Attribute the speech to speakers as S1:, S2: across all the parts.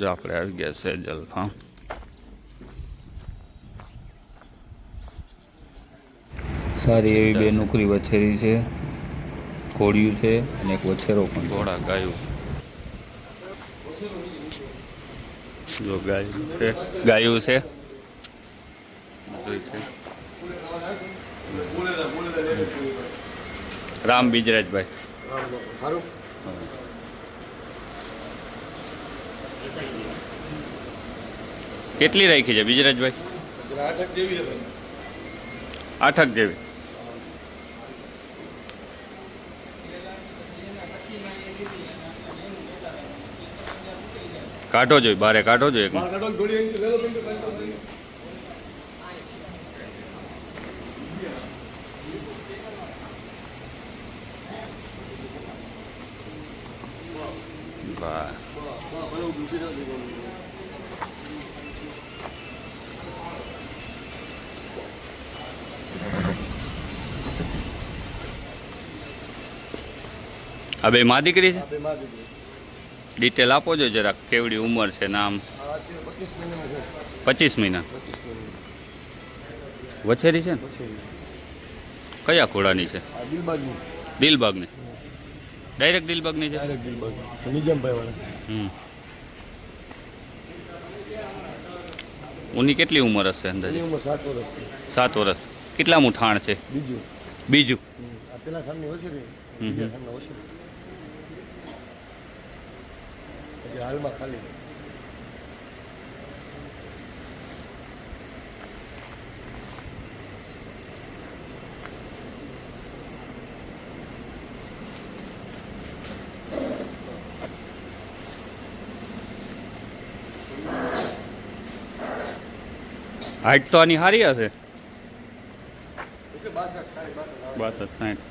S1: જો આપણે આવી ગયા છે જલફા સારી એવી બે નોકરી વછેરી છે ઘોડિયું છે અને એક વછેરો પણ ઘોડા ગાયું. જો ગાયું છે. ગાયું છે? છે. રામ બીજરાજભાઈ. કેટલી રાખી છે બીજરાજભાઈ આઠક જેવી કાઢો જોઈ બારે કાઢો જોઈ આ બે માં દીકરી છે? ડિટેલ આપો જો જરાક કેવડી ઉંમર છે નામ પચીસ મહિના? વછેરી છે ને? કયા ખોડાની છે? દિલબાગની. ડાયરેક્ટ દિલબાગની છે? હમ. ઉની કેટલી ઉંમર હશે અંદાજે?
S2: સાત વર્ષથી
S1: સાત વર્ષ. કેટલામું મુઠાણ છે?
S2: બીજું.
S1: બીજું?
S2: પેલા ખાનની ઓછી રહી. બીજા ખાનના ઓછી હાલમાં ખાલી.
S1: હાઈટ તો આની સારી હશે.
S2: બાસઠ
S1: સાઠ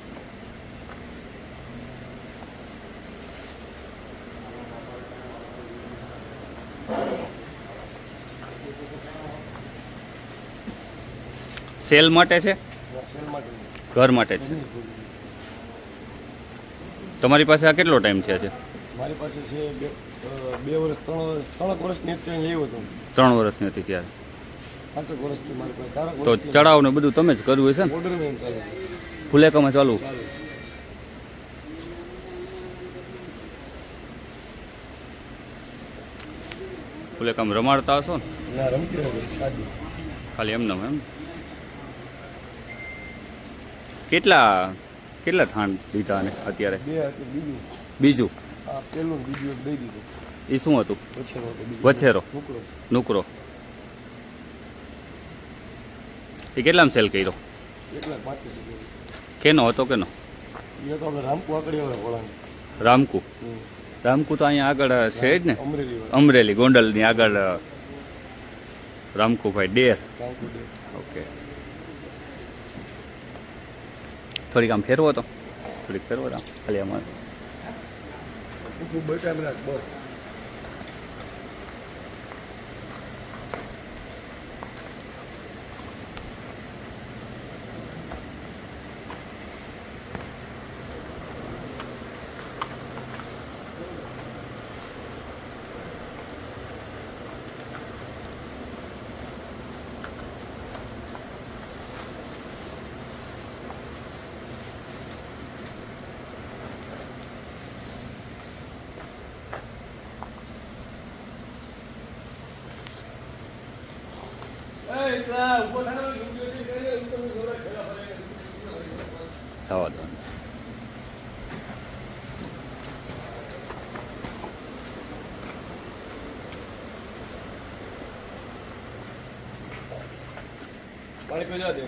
S1: સેલ માટે છે? ઘર માટે છે. તમારી પાસે આ કેટલો ટાઈમ થયા છે?
S2: મારી પાસે છે બે વર્ષ ત્રણ વર્ષ વર્ષની અત્યારે
S1: ત્રણ વર્ષની હતી ત્યારે.
S2: પાંચક વર્ષથી મારી પાસે ચારક
S1: તો
S2: વર્ષથી
S1: ચડાવ ને બધું તમે જ કરવું હશે ને?
S2: ઓર્ડર એમ ચાલે
S1: ફુલેકામાં ચાલુ.
S2: ચાલુ
S1: ફુલેકામાં રમાડતા હશો ને?
S2: ના રમતી નથી સાદી.
S1: ખાલી એમને એમ. કેટલા કેટલા થાણ દીધા અને અત્યારે?
S2: બે હતી બીજું.
S1: બીજું?
S2: આ પેલું બીજું એક દઈ દીધું.
S1: એ શું હતું?
S2: વછેરો હતો બીજું.
S1: વછેરો.
S2: છોકરો
S1: નુકરો. એ કેટલામાં સેલ કર્યો? કેનો હતો કેનો? રામકુ રામકુ. તો અહીંયા આગળ છે જ ને?
S2: અમરેલી
S1: ગોંડલની આગળ રામકુભાઈ ડેર. ઓકે થોડીક આમ ફેરવો તો. થોડીક ફેરવો તો. ખાલી આમાં.
S2: ખૂબ બટા મિનિટ બસ
S1: જવા દો
S2: બાળકો જવા દે